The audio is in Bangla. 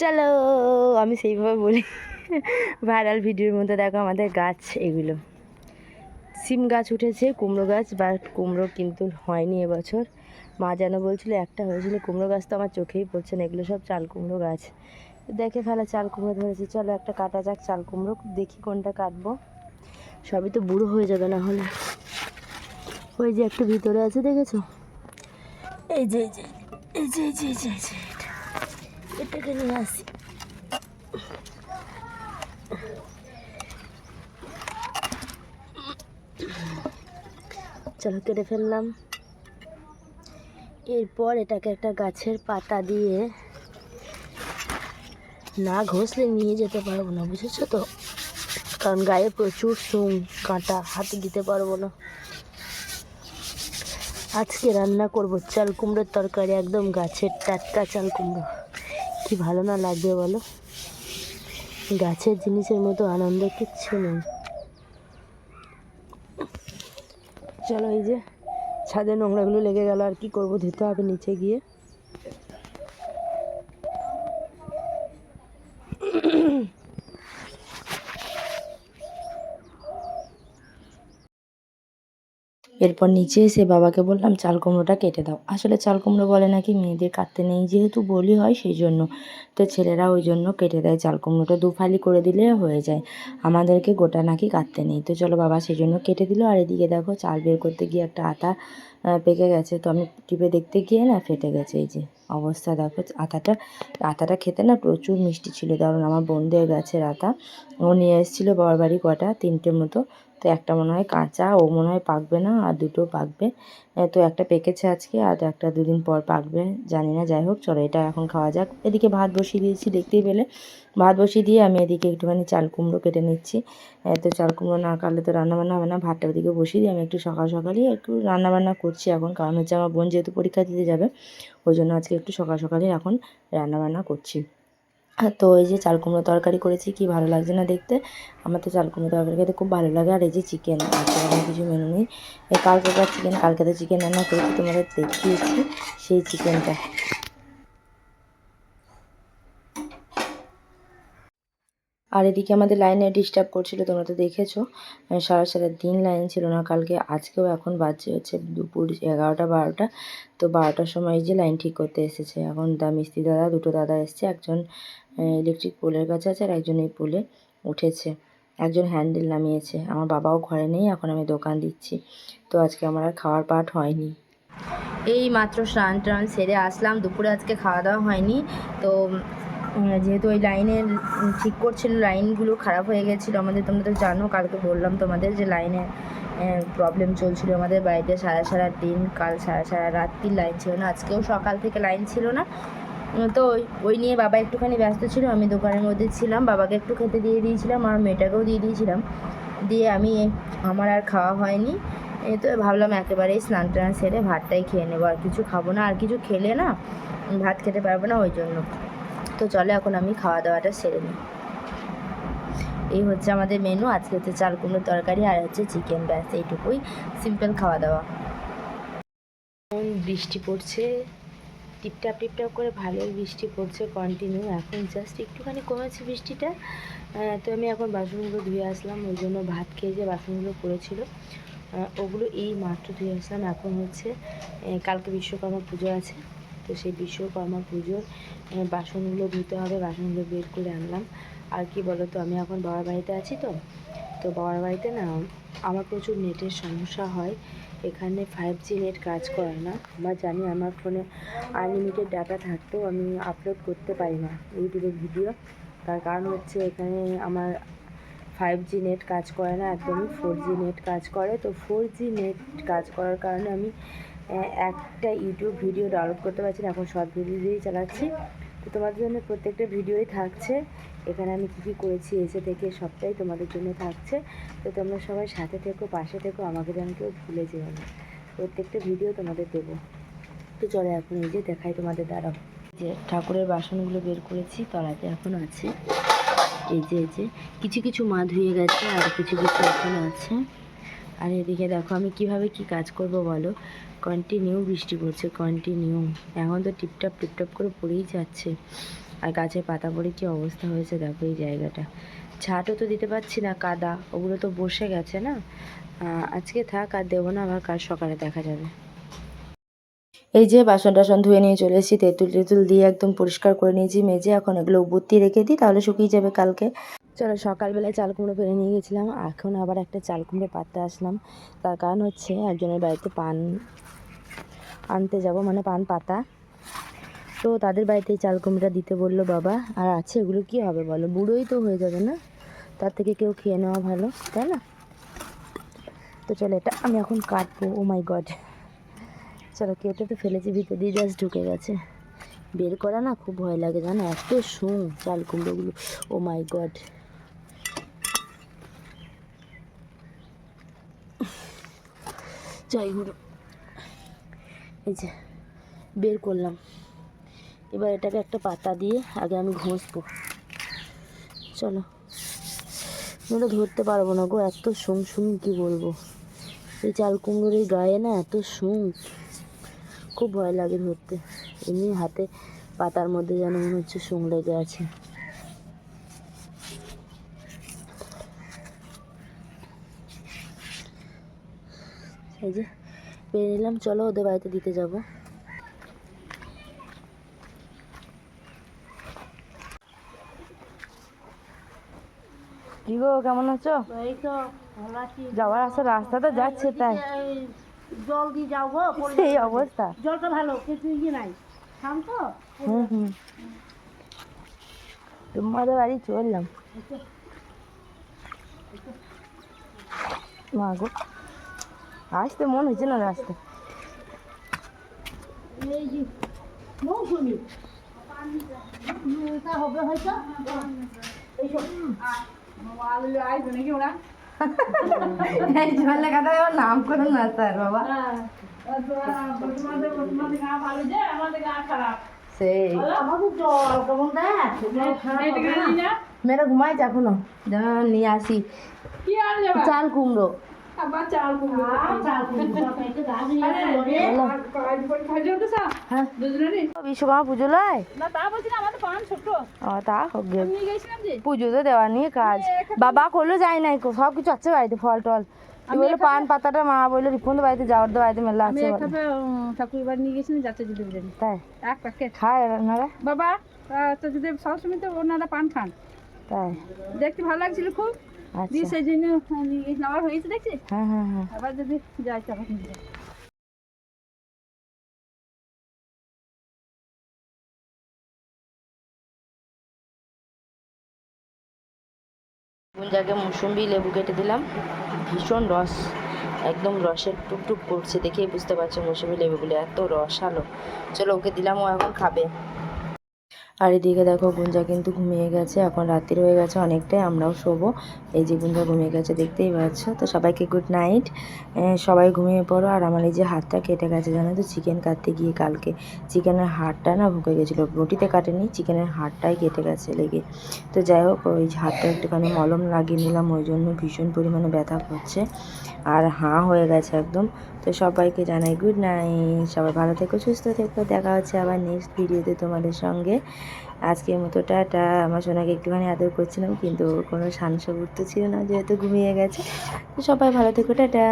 চলো, আমি সেইভাবে বলি। ভাইরাল ভিডিওর মধ্যে দেখো আমাদের গাছ এগুলো। সিম গাছ উঠেছে, কুমড়ো গাছ বা কুমড়ো কিন্তু হয়নি এবছর। মা যেন বলছিল, একটা হয়েছিল, কুমড়ো গাছ তো আমার চোখেই পড়ছে না, এগুলো সব চাল কুমড়ো গাছ। দেখে ফেলা, চাল কুমড়ো ধরেছে। চলো একটা কাটা যাক চাল কুমড়ো, দেখি কোনটা কাটবো। সবই তো বুড়ো হয়ে যাবে না হলে। ওই যে একটা ভিতরে আছে, দেখেছ? এই যে এই যে এই যে এই যে এই যে। এটাকে নিয়ে আসি চলো কেটে ফেললাম। এরপর এটাকে একটা গাছের পাতা দিয়ে না ঘষলে নিয়ে যেতে পারব না, বুঝেছ তো? কারণ গায়ে প্রচুর সুম কাঁটা, হাতে দিতে পারব না। আজকে রান্না করব চাল কুমড়োর তরকারি, একদম গাছের টাটকা চাল কুমড়ো। কি ভালো না লাগবে বলো? গাছের জিনিসের মতো আনন্দ কিচ্ছু নেই। চলো এই যে ছাদে নোংরাগুলো লেগে গেল, আর কি করব? ধুতে হবে নিচে গিয়ে। এরপর নিচে এসে বাবাকে বললাম, চাল কুমড়োটা কেটে দাও। আসলে চাল কুমড়ো বলে নাকি, মেয়েদের কাটতে নেই যেহেতু বলি হয় সেই জন্য তো ছেলেরা ওই জন্য কেটে দেয়, চাল কুমড়োটা দু ফালি করে দিলে হয়ে যায়। আমাদেরকে গোটা নাকি কাটতে নেই। তো চলো বাবা সেই জন্য কেটে দিল। আর এদিকে দেখো, চাল বের করতে গিয়ে একটা আটা পেকে গেছে। তো আমি টিপে দেখতে গিয়ে না ফেটে গেছে। এই যে অবস্থা দেখো, আতাটা আতাটা খেতে না প্রচুর মিষ্টি ছিল। কারণ আমার বোনদের গাছের আতা। ও নিয়ে এসেছিল বাবার বাড়ি কটা, তিনটে মতো। তো একটা মনে হয় কাঁচা, ও মনে হয় পাকবে না, আর দুটো পাকবে। তো একটা পেকেছে আজকে, আর একটা দুদিন পর পাকবে, জানি না, যাই হোক, চলো এটা এখন খাওয়া যাক। এদিকে ভাত বসিয়ে দিয়েছি, দেখতেই পেলে। ভাত বসিয়ে দিয়ে আমি এদিকে একটুখানি চাল কুমড়ো কেটে নিচ্ছি। তো চাল কুমড়ো না কাটলে তো রান্নাবান্না হবে না, ভাতটা ওদিকে বসিয়ে দিয়ে আমি একটু সকাল সকালই একটু রান্নাবান্না করছি এখন, কারণ হচ্ছে আমার বোন যেহেতু পরীক্ষা দিতে যাবে, ওই জন্য আজকে একটু সকাল সকালই এখন রান্নাবান্না করছি। তো এই যে চাল কুমড়ো তরকারি করেছি, কি ভালো লাগছে না দেখতে? আমার তো চাল কুমড়ো তরকারি খেতে খুব ভালো লাগে। আর এই যে চিকেন আজকে কিছু মেনু নেই। কালকে চিকেন কালকে তো চিকেন রান্না করেছি, তোমাদের দেখিয়েছি সেই চিকেনটা আর এদিকে আমাদের লাইনে ডিস্টার্ব করছিল, তোমরা তো দেখেছ। সারা সারা দিন লাইন ছিল না, কালকে আজকেও এখন বাজছে হচ্ছে দুপুর এগারোটা, বারোটা। তো বারোটার সময় যে লাইন ঠিক করতে এসেছে। এখন দা মিস্ত্রি দাদা, দুটো দাদা এসছে, একজন ইলেকট্রিক পোলের কাছে আছে আর একজন এই পোলে উঠেছে। একজন হ্যান্ডেল নামিয়েছে। আমার বাবাও ঘরে নেই, এখন আমি দোকান দিচ্ছি। তো আজকে আমার আর খাওয়ার পাট হয়নি। এই মাত্র স্নান টান সেরে আসলাম। দুপুরে আজকে খাওয়া দাওয়া হয়নি। তো যেহেতু ওই লাইনের ঠিক করছিল লাইনগুলো খারাপ হয়ে গেছিল, আমাদের তোমরা তো জানো, কালকে বললাম তোমাদের যে লাইনে প্রবলেম চলছিল আমাদের বাড়িতে সারা সারা দিন, কাল সারা সারা রাত্রির লাইন ছিল না, আজকেও সকাল থেকে লাইন ছিল না। তো ওই- ওই নিয়ে বাবা একটুখানি ব্যস্ত ছিল, আমি দোকানের মধ্যে ছিলাম, বাবাকে একটু খেতে দিয়ে দিয়েছিলাম, আর মেয়েটাকেও দিয়ে দিয়েছিলাম। দিয়ে আমি, আমার আর খাওয়া হয়নি এই তো ভাবলাম একেবারেই স্নান টান সেরে ভাতটাই খেয়ে নেব, আর কিছু খাব না, আর কিছু খেলে না, ভাত খেতে পারব না, ওই জন্য। তো চলে, এখন আমি খাওয়া দাওয়াটা সেরে নিই। এই হচ্ছে আমাদের মেনু আজকে হচ্ছে চাল কুমড়োর তরকারি আর হচ্ছে চিকেন ব্যাস, এইটুকুই। সিম্পল খাওয়া দাওয়া। বৃষ্টি পড়ছে, টিপটাপ টিপটাপ করে ভালোই বৃষ্টি পড়ছে কন্টিনিউ এখন জাস্ট একটুখানি কমেছে বৃষ্টিটা তো আমি এখন বাসনগুলো ধুয়ে আসলাম, ওই জন্য ভাত খেয়ে যে বাসনগুলো পড়েছিল ওগুলো এই মাত্র ধুয়ে আসলাম। এখন হচ্ছে কালকে বিশ্বকর্মা পুজো আছে। তো সেই বিশ্বকর্মা পুজোর বাসনগুলো ধুতে হবে, বাসনগুলো বের করে আনলাম। আর কি বলো তো আমি এখন বাবার বাড়িতে আছি তো তো বাবার বাড়িতে না আমার প্রচুর নেটের সমস্যা হয়। এখানে ফাইভ জি নেট কাজ করে না আমার জানি আমার ফোনে আনলিমিটেড ডাটা থাকতেও আমি আপলোড করতে পারি না ইউটিউবে ভিডিও তার কারণ হচ্ছে এখানে আমার ফাইভ জি নেট কাজ করে না, একদমই ফোর জি নেট কাজ করে। তো ফোর জি নেট কাজ করার কারণে আমি একটা ইউটিউব ভিডিও ডাউনলোড করতে পারছি না, এখন শর্ট ভিডিও দিয়েই চালাচ্ছি। তো তোমাদের জন্য প্রত্যেকটা ভিডিওই থাকছে। এখানে আমি কী কী করেছি, এসে থেকে সবটাই তোমাদের জন্য থাকছে। তো তোমরা সবাই সাথে থেকো, পাশে থেকো, আমাকে যেন কেউ ভুলে যেও না। প্রত্যেকটা ভিডিও তোমাদের দেবো। তো চলো এখন এই যে দেখাই তোমাদের দ্বারাও যে ঠাকুরের বাসনগুলো বের করেছি, তলাতে এখন আছে। এই যে এই যে, কিছু কিছু মা ধুয়ে গেছে আর কিছু কিছু এখনও আছে। আর এদিকে দেখো আমি কীভাবে কি কাজ করব বলো? কন্টিনিউ বৃষ্টি পড়ছে কন্টিনিউ এখন তো টিপটাপ টিপটাপ করে পড়েই যাচ্ছে। আর গাছের পাতা পড়ে কি অবস্থা হয়েছে দেখো এই জায়গাটা। ঝাঁটও তো দিতে পারছি না, কাদা, ওগুলো তো বসে গেছে না? আজকে থাক, আর দেবো না, আবার কাল সকালে দেখা যাবে। এই যে বাসন টাসন ধুয়ে নিয়ে চলে এসেছি, তেঁতুল টেতুল দিয়ে একদম পরিষ্কার করে নিয়েছি, মেজে এখন এগুলো উপর রেখে দিই, তাহলে শুকিয়ে যাবে কালকে। চলো সকালবেলায় চাল কুমড়ো পেরে নিয়ে গেছিলাম। এখন আবার একটা চাল কুমড়ো পাততে আসলাম। তার কারণ হচ্ছে একজনের বাড়িতে পান আনতে যাব মানে পান পাতা। তো তাদের বাড়িতে চাল কুমড়োটা দিতে বলল বাবা, আর আছে এগুলো কি হবে বলো? বুড়োই তো হয়ে যাবে না? তার থেকে কেউ খেয়ে নেওয়া ভালো, তাই না? তো চলো এটা আমি এখন কাটবো। ও মাই গড চলো কেটে তো ফেলেছি, ভিতর দিয়ে জাস্ট ঢুকে গেছে। বের করা না খুব ভয় লাগে, জানো? এত শুঁ চাল কুমড়োগুলো। ও মাই গড যাই গুলো এই যে, বের করলাম। এবার এটাকে একটা পাতা দিয়ে আগে আমি ঘষবো। চলো। নইলে ধরতে পারব না গো, এত শুং শুং কি বলব? এই চাল কুমড়োর এই গায়ে না এত শুং খুব ভয় লাগে ধরতে। এমনি হাতে পাতার মধ্যে যেন মনে হচ্ছে শুং লেগে আছে। এই যে পেয়ে নিলাম। চলো ওদের বাড়িতে দিতে যাব। কি গো কেমন আছো? যাওয়ার আসার রাস্তা তো যাচ্ছে তাই। জল দিয়ে যাও গো এই অবস্থা। জলটা ভালো কিছু ইয়ে নাই। তো হুম হুম। তোমাদের বাড়ি চললাম। মা গো। আসতে মন হচ্ছে না রাস্তা মৌসুমি হবে হয়তো এইসব নাকি ওরা এই কথা নাম করুন না। স্যার বাবা সেই মেয়েরা ঘুমাইছে এখনও নিয়ে আসি চাল কুমড়ো। পুজো তা গে। নিয়ে কাজ। বাবা করল যায় নাই কো, সব কিছু আছে বাড়িতে ফল টল। তুই বলল পান পাতাটা মা বলল রিপন বাড়িতে যাওয়ার তো বাড়িতে মেলা আছে ঠাকুর বাড়ি নিয়ে গেছিলাম যাচ্ছে যদি বিরিয়ানি তাই? এক প্যাকেট খায় ওনারা বাবা তো যদি সবসময় তো ওনারা পান খান। তাই। দেখতে ভালো লাগছিল খুব। দিয়ে আচ্ছা সেই জন্য আহ, নিয়ে গেছিলাম আবার হয়েছে দেখছি? হ্যাঁ হ্যাঁ হ্যাঁ। আবার যদি যাই তখন গুঞ্জাকে মুসুম্বি লেবু কেটে দিলাম ভীষণ রস একদম রসের টুকটুক করছে দেখেই বুঝতে পারছ মুসুম্বি লেবুগুলো এত রসালো। চলো ওকে দিলাম ও এখন খাবে। আর এদিকে দেখো গুঞ্জা কিন্তু ঘুমিয়ে গেছে, এখন রাত্রি হয়ে গেছে অনেকটাই, আমরাও শোবো। এই যে গুঞ্জা ঘুমিয়ে গেছে, দেখতেই পাচ্ছ। তো সবাইকে গুড নাইট সবাই ঘুমিয়ে পড়ো। আর আমার এই যে হাতটা কেটে গেছে, জানো তো চিকেন কাটতে গিয়ে কালকে। চিকেনের হাড়টা না ভুকে গেছিল, রুটিতে কাটেনি চিকেনের হাড়টাই কেটে গেছে লেগে। তো যাই হোক, ওই হাতটা একটুখানি মলম লাগিয়ে নিলাম, ওই জন্য ভীষণ পরিমাণে ব্যথা করছে। আর হাঁ হয়ে গেছে একদম। তো সবাইকে জানাই গুড নাইট সবাই ভালো থেকো, সুস্থ থেকো। দেখা হচ্ছে আবার নেক্সট ভিডিওতে তোমাদের সঙ্গে। আজকের মতো টাটা। আমার সোনাকে একটুখানি আদর করছিলাম, কিন্তু কোনো শান সবুর তো ছিল না, যেহেতু ঘুমিয়ে গেছে। তো সবাই ভালো থেকো, টাটা।